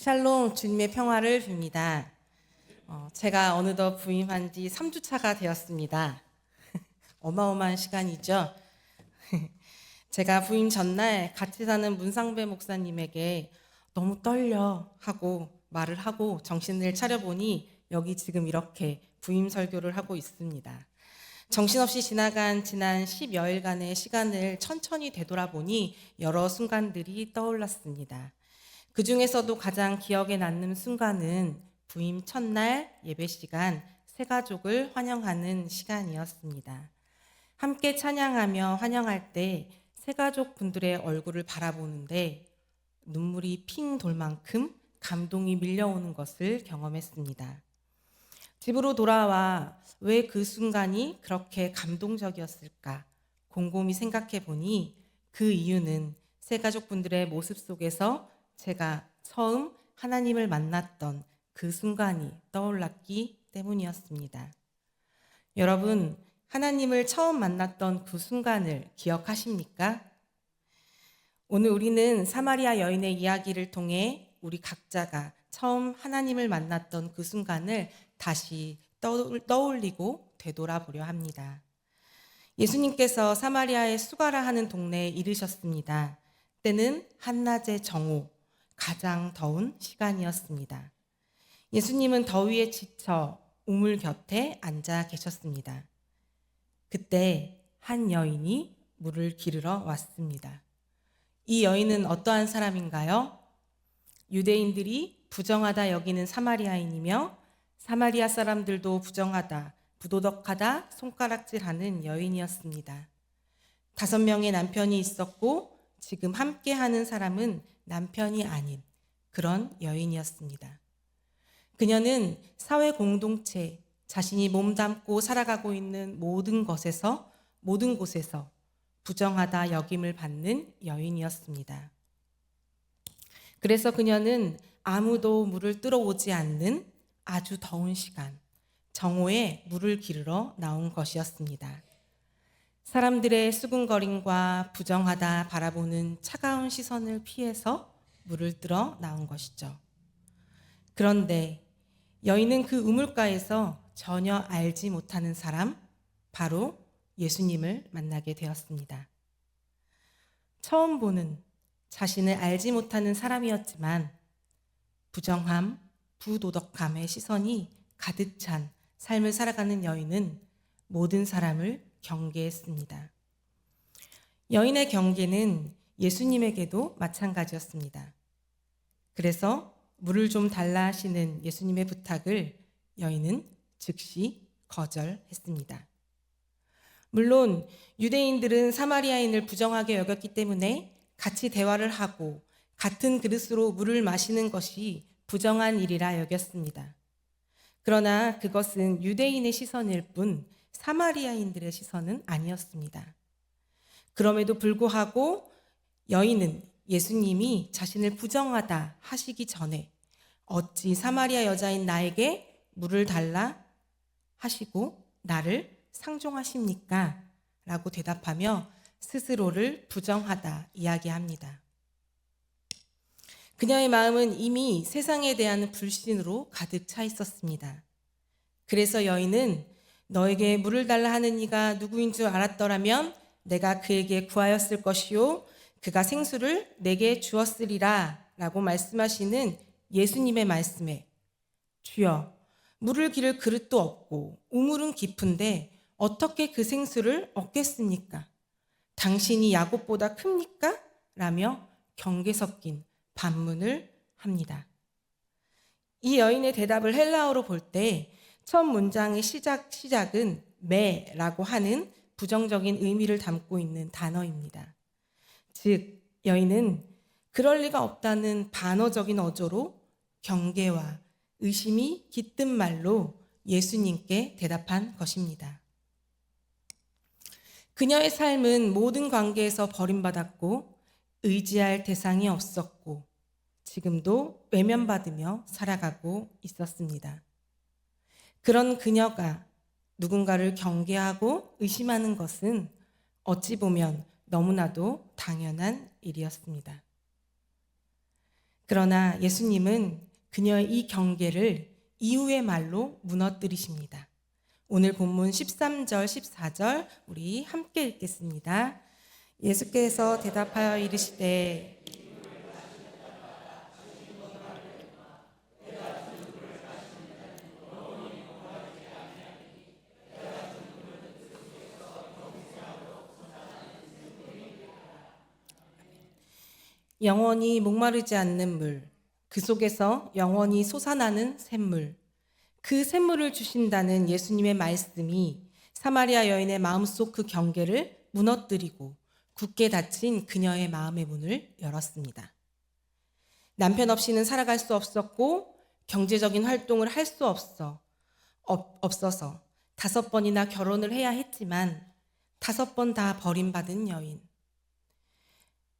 샬롬 주님의 평화를 빕니다. 어, 제가 어느덧 부임한 지 3주 차가 되었습니다. 어마어마한 시간이죠. 제가 부임 전날 같이 사는 문상배 목사님에게 너무 떨려 하고 말을 하고 정신을 차려보니 여기 지금 이렇게 부임 설교를 하고 있습니다. 정신없이 지나간 지난 10여일간의 시간을 천천히 되돌아보니 여러 순간들이 떠올랐습니다. 그 중에서도 가장 기억에 남는 순간은 부임 첫날 예배 시간 새 가족을 환영하는 시간이었습니다. 함께 찬양하며 환영할 때 새 가족 분들의 얼굴을 바라보는데 눈물이 핑 돌 만큼 감동이 밀려오는 것을 경험했습니다. 집으로 돌아와 왜 그 순간이 그렇게 감동적이었을까 곰곰이 생각해 보니 그 이유는 새 가족분들의 모습 속에서 제가 처음 하나님을 만났던 그 순간이 떠올랐기 때문이었습니다. 여러분, 하나님을 처음 만났던 그 순간을 기억하십니까? 오늘 우리는 사마리아 여인의 이야기를 통해 우리 각자가 처음 하나님을 만났던 그 순간을 다시 떠올리고 되돌아보려 합니다. 예수님께서 사마리아의 수가라 하는 동네에 이르셨습니다. 때는 한낮의 정오, 가장 더운 시간이었습니다. 예수님은 더위에 지쳐 우물 곁에 앉아 계셨습니다. 그때 한 여인이 물을 기르러 왔습니다. 이 여인은 어떠한 사람인가요? 유대인들이 부정하다 여기는 사마리아인이며 사마리아 사람들도 부정하다, 부도덕하다 손가락질하는 여인이었습니다. 다섯 명의 남편이 있었고 지금 함께 하는 사람은 남편이 아닌 그런 여인이었습니다. 그녀는 사회 공동체, 자신이 몸담고 살아가고 있는 모든 것에서, 모든 곳에서 부정하다 여김을 받는 여인이었습니다. 그래서 그녀는 아무도 물을 뚫어오지 않는 아주 더운 시간, 정오에 물을 기르러 나온 것이었습니다. 사람들의 수군거림과 부정하다 바라보는 차가운 시선을 피해서 물을 뜰어 나온 것이죠. 그런데 여인은 그 우물가에서 전혀 알지 못하는 사람, 바로 예수님을 만나게 되었습니다. 처음 보는 자신을 알지 못하는 사람이었지만 부정함, 부도덕함의 시선이 가득 찬 삶을 살아가는 여인은 모든 사람을 경계했습니다. 여인의 경계는 예수님에게도 마찬가지였습니다. 그래서 물을 좀 달라 하시는 예수님의 부탁을 여인은 즉시 거절했습니다. 물론 유대인들은 사마리아인을 부정하게 여겼기 때문에 같이 대화를 하고 같은 그릇으로 물을 마시는 것이 부정한 일이라 여겼습니다. 그러나 그것은 유대인의 시선일 뿐 사마리아인들의 시선은 아니었습니다. 그럼에도 불구하고 여인은 예수님이 자신을 부정하다 하시기 전에 어찌 사마리아 여자인 나에게 물을 달라 하시고 나를 상종하십니까? 라고 대답하며 스스로를 부정하다 이야기합니다. 그녀의 마음은 이미 세상에 대한 불신으로 가득 차 있었습니다. 그래서 여인은 너에게 물을 달라 하는 이가 누구인 줄 알았더라면 내가 그에게 구하였을 것이요 그가 생수를 내게 주었으리라 라고 말씀하시는 예수님의 말씀에 주여 물을 기를 그릇도 없고 우물은 깊은데 어떻게 그 생수를 얻겠습니까? 당신이 야곱보다 큽니까? 라며 경계 섞인 반문을 합니다. 이 여인의 대답을 헬라어로 볼 때 첫 문장의 시작 시작은 매라고 하는 부정적인 의미를 담고 있는 단어입니다. 즉 여인은 그럴 리가 없다는 반어적인 어조로 경계와 의심이 깃든 말로 예수님께 대답한 것입니다. 그녀의 삶은 모든 관계에서 버림받았고 의지할 대상이 없었고 지금도 외면받으며 살아가고 있었습니다. 그런 그녀가 누군가를 경계하고 의심하는 것은 어찌 보면 너무나도 당연한 일이었습니다. 그러나 예수님은 그녀의 이 경계를 이후의 말로 무너뜨리십니다. 오늘 본문 13절, 14절 우리 함께 읽겠습니다. 예수께서 대답하여 이르시되 영원히 목마르지 않는 물, 그 속에서 영원히 솟아나는 샘물, 그 샘물을 주신다는 예수님의 말씀이 사마리아 여인의 마음속 그 경계를 무너뜨리고 굳게 닫힌 그녀의 마음의 문을 열었습니다. 남편 없이는 살아갈 수 없었고 경제적인 활동을 할 수 없어 없, 없어서 다섯 번이나 결혼을 해야 했지만 다섯 번 다 버림받은 여인.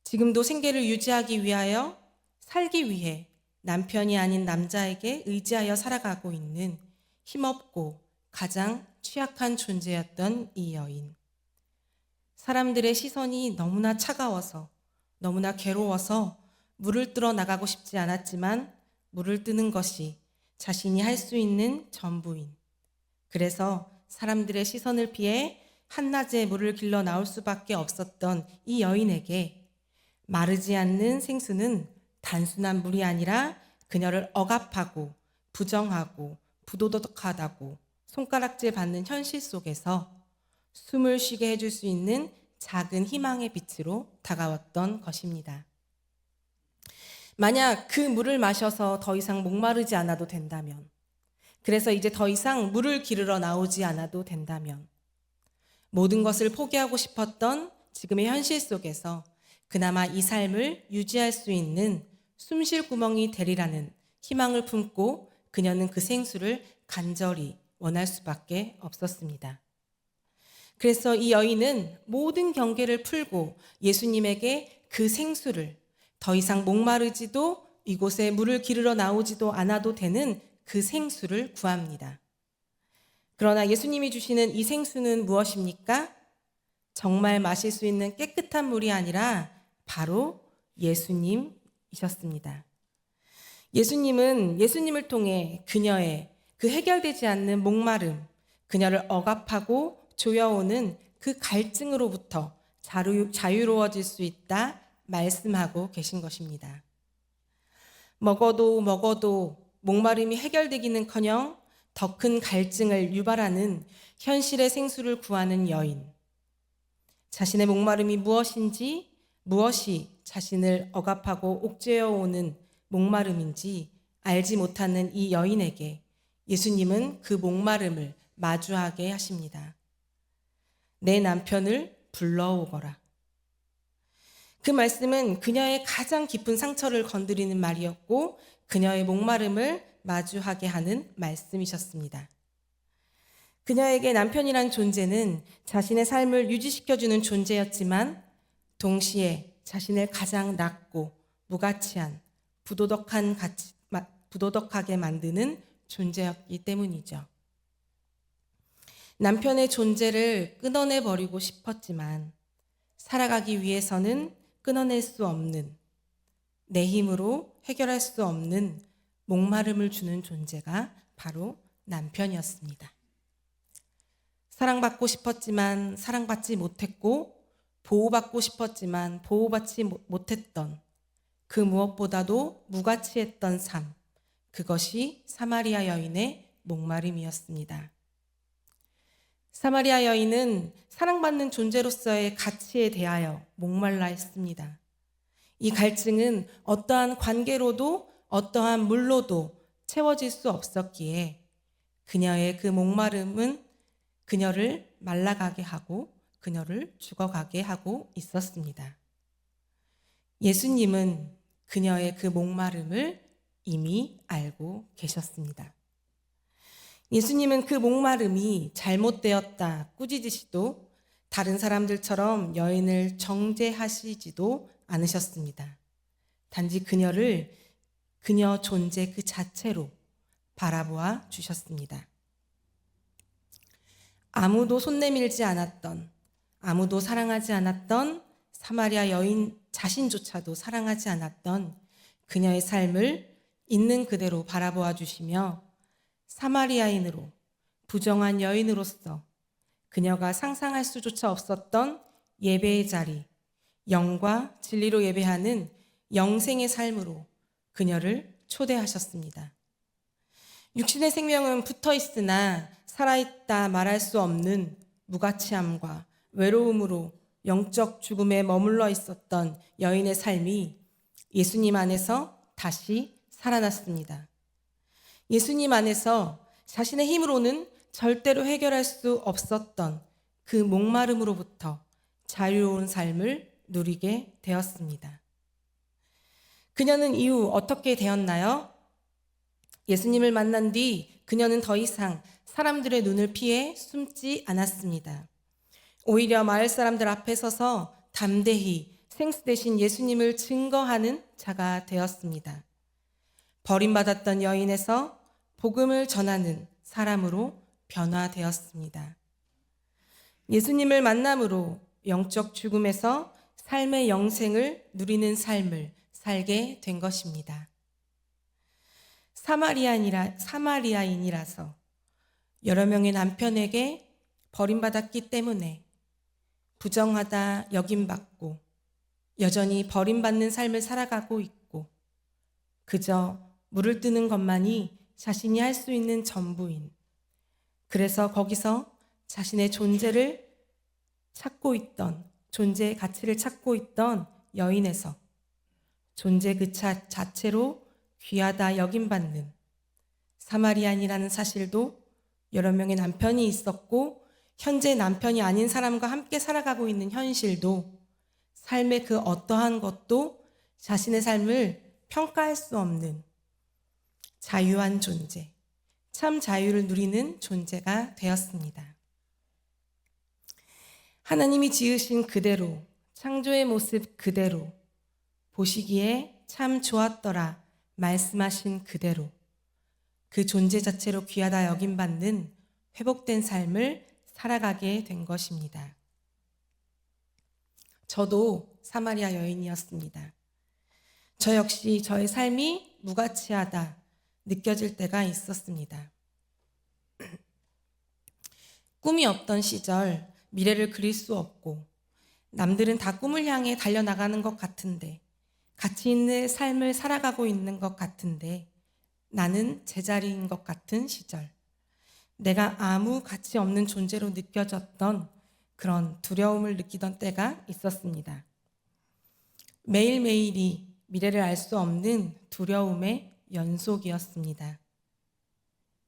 지금도 생계를 유지하기 위하여 살기 위해 남편이 아닌 남자에게 의지하여 살아가고 있는 힘없고 가장 취약한 존재였던 이 여인. 사람들의 시선이 너무나 차가워서 너무나 괴로워서 물을 뜨러 나가고 싶지 않았지만 물을 뜨는 것이 자신이 할 수 있는 전부인. 그래서 사람들의 시선을 피해 한낮에 물을 길러 나올 수밖에 없었던 이 여인에게 마르지 않는 생수는 단순한 물이 아니라 그녀를 억압하고 부정하고 부도덕하다고 손가락질 받는 현실 속에서 숨을 쉬게 해줄 수 있는 작은 희망의 빛으로 다가왔던 것입니다. 만약 그 물을 마셔서 더 이상 목마르지 않아도 된다면, 그래서 이제 더 이상 물을 기르러 나오지 않아도 된다면, 모든 것을 포기하고 싶었던 지금의 현실 속에서 그나마 이 삶을 유지할 수 있는 숨쉴 구멍이 되리라는 희망을 품고 그녀는 그 생수를 간절히 원할 수밖에 없었습니다. 그래서 이 여인은 모든 경계를 풀고 예수님에게 그 생수를 더 이상 목마르지도 이곳에 물을 기르러 나오지도 않아도 되는 그 생수를 구합니다. 그러나 예수님이 주시는 이 생수는 무엇입니까? 정말 마실 수 있는 깨끗한 물이 아니라 바로 예수님이셨습니다. 예수님은 예수님을 통해 그녀의 그 해결되지 않는 목마름, 그녀를 억압하고 조여오는 그 갈증으로부터 자유, 자유로워질 수 있다 말씀하고 계신 것입니다. 먹어도 먹어도 목마름이 해결되기는 커녕 더 큰 갈증을 유발하는 현실의 생수를 구하는 여인. 자신의 목마름이 무엇인지, 무엇이 자신을 억압하고 옥죄어 오는 목마름인지 알지 못하는 이 여인에게 예수님은 그 목마름을 마주하게 하십니다. 내 남편을 불러오거라. 그 말씀은 그녀의 가장 깊은 상처를 건드리는 말이었고 그녀의 목마름을 마주하게 하는 말씀이셨습니다. 그녀에게 남편이란 존재는 자신의 삶을 유지시켜주는 존재였지만 동시에 자신을 가장 낮고 무가치한 부도덕한 가치, 부도덕하게 만드는 존재였기 때문이죠. 남편의 존재를 끊어내 버리고 싶었지만 살아가기 위해서는 끊어낼 수 없는 내 힘으로 해결할 수 없는 목마름을 주는 존재가 바로 남편이었습니다. 사랑받고 싶었지만 사랑받지 못했고 보호받고 싶었지만 보호받지 못했던 그 무엇보다도 무가치했던 삶, 그것이 사마리아 여인의 목마름이었습니다. 사마리아 여인은 사랑받는 존재로서의 가치에 대하여 목말라 했습니다. 이 갈증은 어떠한 관계로도 어떠한 물로도 채워질 수 없었기에 그녀의 그 목마름은 그녀를 말라가게 하고 그녀를 죽어가게 하고 있었습니다. 예수님은 그녀의 그 목마름을 이미 알고 계셨습니다. 예수님은 그 목마름이 잘못되었다 꾸짖으시도 다른 사람들처럼 여인을 정죄하시지도 않으셨습니다. 단지 그녀를 그녀 존재 그 자체로 바라보아 주셨습니다. 아무도 손 내밀지 않았던, 아무도 사랑하지 않았던 사마리아 여인 자신조차도 사랑하지 않았던 그녀의 삶을 있는 그대로 바라보아 주시며 사마리아인으로 부정한 여인으로서 그녀가 상상할 수조차 없었던 예배의 자리, 영과 진리로 예배하는 영생의 삶으로 그녀를 초대하셨습니다. 육신의 생명은 붙어 있으나 살아있다 말할 수 없는 무가치함과 외로움으로 영적 죽음에 머물러 있었던 여인의 삶이 예수님 안에서 다시 살아났습니다. 예수님 안에서 자신의 힘으로는 절대로 해결할 수 없었던 그 목마름으로부터 자유로운 삶을 누리게 되었습니다. 그녀는 이후 어떻게 되었나요? 예수님을 만난 뒤 그녀는 더 이상 사람들의 눈을 피해 숨지 않았습니다. 오히려 마을 사람들 앞에 서서 담대히 생수 대신 예수님을 증거하는 자가 되었습니다. 버림받았던 여인에서 복음을 전하는 사람으로 변화되었습니다. 예수님을 만남으로 영적 죽음에서 삶의 영생을 누리는 삶을 살게 된 것입니다. 사마리아인이라, 사마리아인이라서 여러 명의 남편에게 버림받았기 때문에 부정하다 여김받고 여전히 버림받는 삶을 살아가고 있고 그저 물을 뜨는 것만이 자신이 할 수 있는 전부인. 그래서 거기서 자신의 존재를 찾고 있던 존재의 가치를 찾고 있던 여인에서 존재 그 차, 자체로 귀하다 여김받는 사마리안이라는 사실도 여러 명의 남편이 있었고 현재 남편이 아닌 사람과 함께 살아가고 있는 현실도 삶의 그 어떠한 것도 자신의 삶을 평가할 수 없는 자유한 존재, 참 자유를 누리는 존재가 되었습니다. 하나님이 지으신 그대로, 창조의 모습 그대로, 보시기에 참 좋았더라 말씀하신 그대로, 그 존재 자체로 귀하다 여김받는 회복된 삶을 살아가게 된 것입니다. 저도 사마리아 여인이었습니다. 저 역시 저의 삶이 무가치하다 느껴질 때가 있었습니다. 꿈이 없던 시절 미래를 그릴 수 없고 남들은 다 꿈을 향해 달려나가는 것 같은데 가치 있는 삶을 살아가고 있는 것 같은데 나는 제자리인 것 같은 시절. 내가 아무 가치 없는 존재로 느껴졌던 그런 두려움을 느끼던 때가 있었습니다. 매일매일이 미래를 알 수 없는 두려움의 연속이었습니다.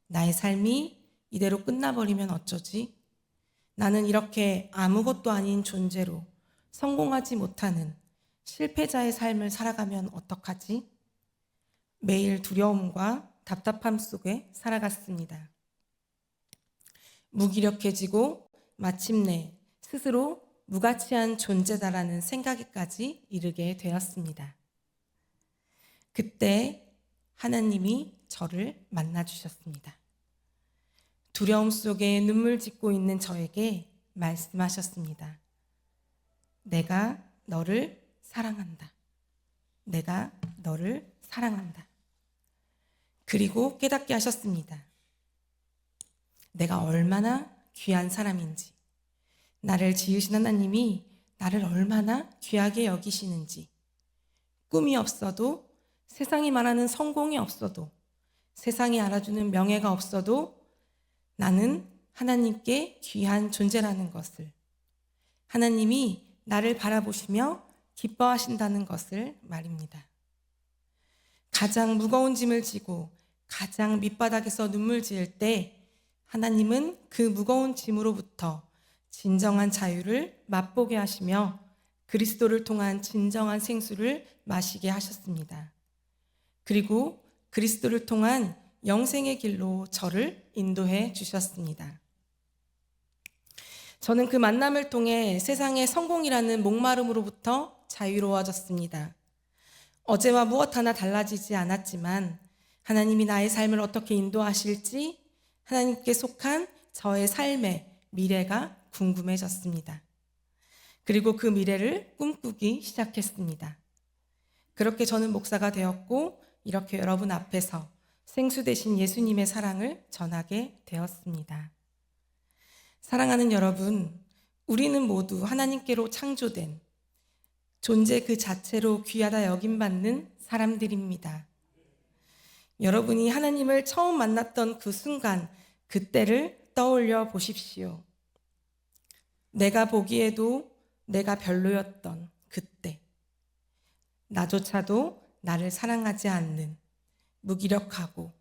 나의 삶이 이대로 끝나버리면 어쩌지? 나는 이렇게 아무것도 아닌 존재로 성공하지 못하는 실패자의 삶을 살아가면 어떡하지? 매일 두려움과 답답함 속에 살아갔습니다. 무기력해지고 마침내 스스로 무가치한 존재다라는 생각에까지 이르게 되었습니다. 그때 하나님이 저를 만나 주셨습니다. 두려움 속에 눈물 짓고 있는 저에게 말씀하셨습니다. 내가 너를 사랑한다. 내가 너를 사랑한다. 그리고 깨닫게 하셨습니다. 내가 얼마나 귀한 사람인지, 나를 지으신 하나님이 나를 얼마나 귀하게 여기시는지, 꿈이 없어도 세상이 말하는 성공이 없어도 세상이 알아주는 명예가 없어도 나는 하나님께 귀한 존재라는 것을 하나님이 나를 바라보시며 기뻐하신다는 것을 말입니다. 가장 무거운 짐을 지고 가장 밑바닥에서 눈물 지을 때 하나님은 그 무거운 짐으로부터 진정한 자유를 맛보게 하시며 그리스도를 통한 진정한 생수를 마시게 하셨습니다. 그리고 그리스도를 통한 영생의 길로 저를 인도해 주셨습니다. 저는 그 만남을 통해 세상의 성공이라는 목마름으로부터 자유로워졌습니다. 어제와 무엇 하나 달라지지 않았지만 하나님이 나의 삶을 어떻게 인도하실지 하나님께 속한 저의 삶의 미래가 궁금해졌습니다. 그리고 그 미래를 꿈꾸기 시작했습니다. 그렇게 저는 목사가 되었고 이렇게 여러분 앞에서 생수 대신 예수님의 사랑을 전하게 되었습니다. 사랑하는 여러분, 우리는 모두 하나님께로 창조된 존재 그 자체로 귀하다 여김받는 사람들입니다. 여러분이 하나님을 처음 만났던 그 순간, 그때를 떠올려 보십시오. 내가 보기에도 내가 별로였던 그때. 나조차도 나를 사랑하지 않는 무기력하고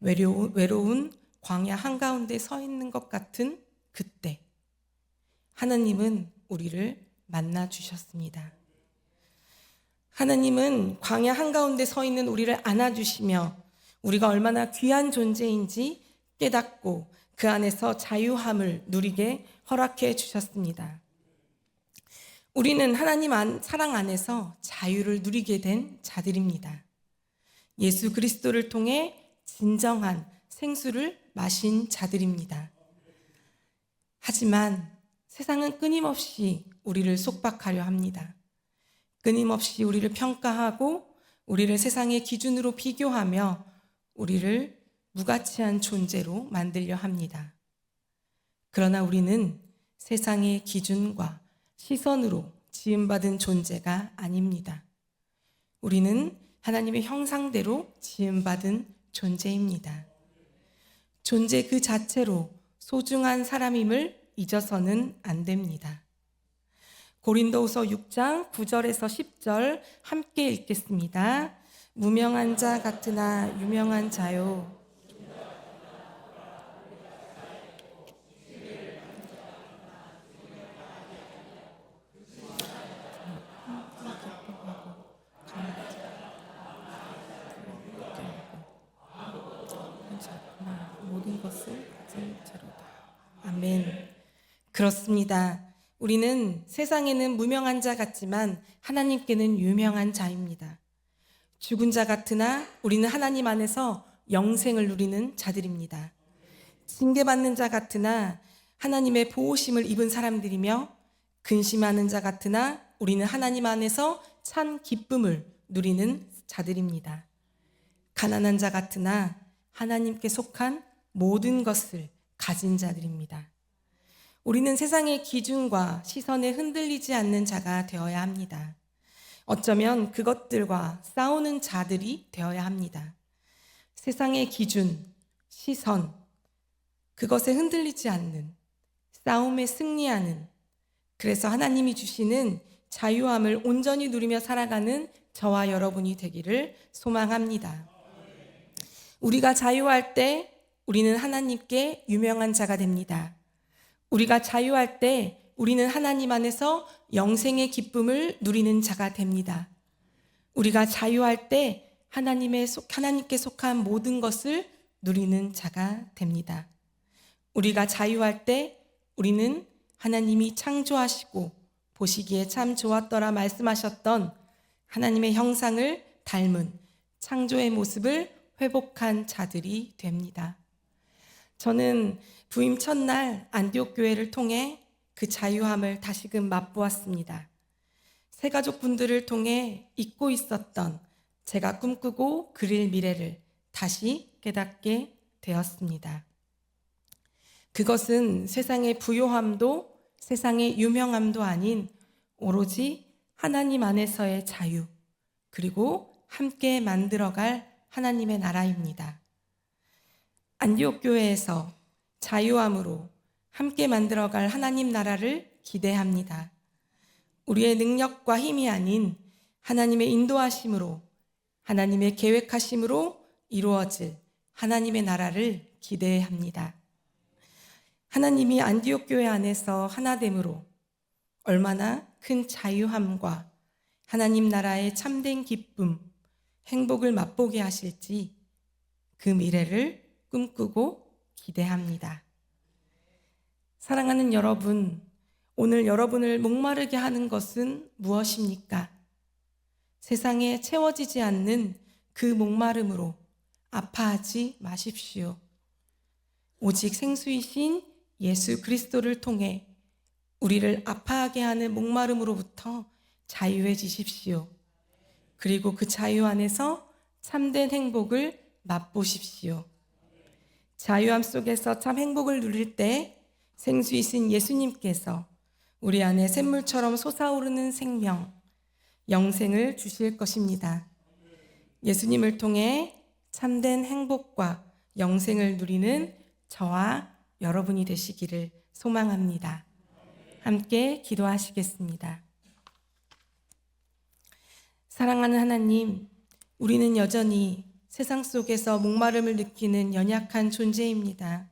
외로운, 외로운 광야 한가운데 서 있는 것 같은 그때. 하나님은 우리를 만나 주셨습니다. 하나님은 광야 한가운데 서 있는 우리를 안아주시며 우리가 얼마나 귀한 존재인지 깨닫고 그 안에서 자유함을 누리게 허락해 주셨습니다. 우리는 하나님 안, 사랑 안에서 자유를 누리게 된 자들입니다. 예수 그리스도를 통해 진정한 생수를 마신 자들입니다. 하지만 세상은 끊임없이 우리를 속박하려 합니다. 끊임없이 우리를 평가하고 우리를 세상의 기준으로 비교하며 우리를 무가치한 존재로 만들려 합니다. 그러나 우리는 세상의 기준과 시선으로 지음받은 존재가 아닙니다. 우리는 하나님의 형상대로 지음받은 존재입니다. 존재 그 자체로 소중한 사람임을 잊어서는 안 됩니다. 고린도후서 6장 9절에서 10절 함께 읽겠습니다. 무명한 자 같으나 유명한 자요. 아멘. 그렇습니다. 우리는 세상에는 무명한 자 같지만 하나님께는 유명한 자입니다. 죽은 자 같으나 우리는 하나님 안에서 영생을 누리는 자들입니다. 징계받는 자 같으나 하나님의 보호심을 입은 사람들이며 근심하는 자 같으나 우리는 하나님 안에서 찬 기쁨을 누리는 자들입니다. 가난한 자 같으나 하나님께 속한 모든 것을 가진 자들입니다. 우리는 세상의 기준과 시선에 흔들리지 않는 자가 되어야 합니다. 어쩌면 그것들과 싸우는 자들이 되어야 합니다. 세상의 기준, 시선, 그것에 흔들리지 않는, 싸움에 승리하는, 그래서 하나님이 주시는 자유함을 온전히 누리며 살아가는 저와 여러분이 되기를 소망합니다. 우리가 자유할 때 우리는 하나님께 유명한 자가 됩니다. 우리가 자유할 때 우리는 하나님 안에서 영생의 기쁨을 누리는 자가 됩니다. 우리가 자유할 때 하나님의 속, 하나님께 속한 모든 것을 누리는 자가 됩니다. 우리가 자유할 때 우리는 하나님이 창조하시고 보시기에 참 좋았더라 말씀하셨던 하나님의 형상을 닮은 창조의 모습을 회복한 자들이 됩니다. 저는 부임 첫날 안디옥 교회를 통해 그 자유함을 다시금 맛보았습니다. 새 가족 분들을 통해 잊고 있었던 제가 꿈꾸고 그릴 미래를 다시 깨닫게 되었습니다. 그것은 세상의 부요함도 세상의 유명함도 아닌 오로지 하나님 안에서의 자유, 그리고 함께 만들어갈 하나님의 나라입니다. 안디옥 교회에서 자유함으로 함께 만들어갈 하나님 나라를 기대합니다. 우리의 능력과 힘이 아닌 하나님의 인도하심으로 하나님의 계획하심으로 이루어질 하나님의 나라를 기대합니다. 하나님이 안디옥 교회 안에서 하나됨으로 얼마나 큰 자유함과 하나님 나라의 참된 기쁨, 행복을 맛보게 하실지 그 미래를 꿈꾸고 기대합니다. 사랑하는 여러분, 오늘 여러분을 목마르게 하는 것은 무엇입니까? 세상에 채워지지 않는 그 목마름으로 아파하지 마십시오. 오직 생수이신 예수 그리스도를 통해 우리를 아파하게 하는 목마름으로부터 자유해지십시오. 그리고 그 자유 안에서 참된 행복을 맛보십시오. 자유함 속에서 참 행복을 누릴 때 생수이신 예수님께서 우리 안에 샘물처럼 솟아오르는 생명, 영생을 주실 것입니다. 예수님을 통해 참된 행복과 영생을 누리는 저와 여러분이 되시기를 소망합니다. 함께 기도하시겠습니다. 사랑하는 하나님, 우리는 여전히 세상 속에서 목마름을 느끼는 연약한 존재입니다.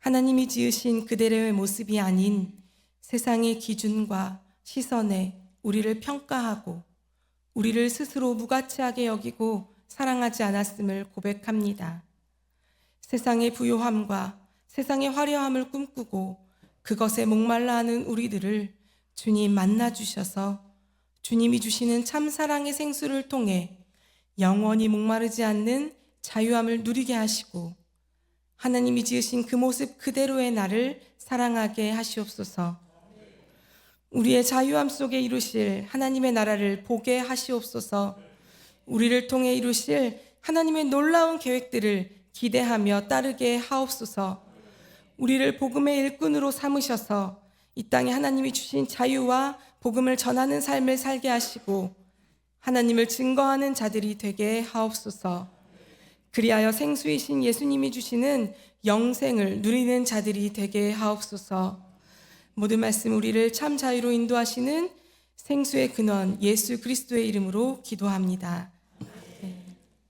하나님이 지으신 그대로의 모습이 아닌 세상의 기준과 시선에 우리를 평가하고 우리를 스스로 무가치하게 여기고 사랑하지 않았음을 고백합니다. 세상의 부요함과 세상의 화려함을 꿈꾸고 그것에 목말라 하는 우리들을 주님 만나 주셔서 주님이 주시는 참 사랑의 생수를 통해 영원히 목마르지 않는 자유함을 누리게 하시고 하나님이 지으신 그 모습 그대로의 나를 사랑하게 하시옵소서. 우리의 자유함 속에 이루실 하나님의 나라를 보게 하시옵소서. 우리를 통해 이루실 하나님의 놀라운 계획들을 기대하며 따르게 하옵소서. 우리를 복음의 일꾼으로 삼으셔서 이 땅에 하나님이 주신 자유와 복음을 전하는 삶을 살게 하시고 하나님을 증거하는 자들이 되게 하옵소서. 그리하여 생수이신 예수님이 주시는 영생을 누리는 자들이 되게 하옵소서. 모든 말씀 우리를 참 자유로 인도하시는 생수의 근원 예수 그리스도의 이름으로 기도합니다.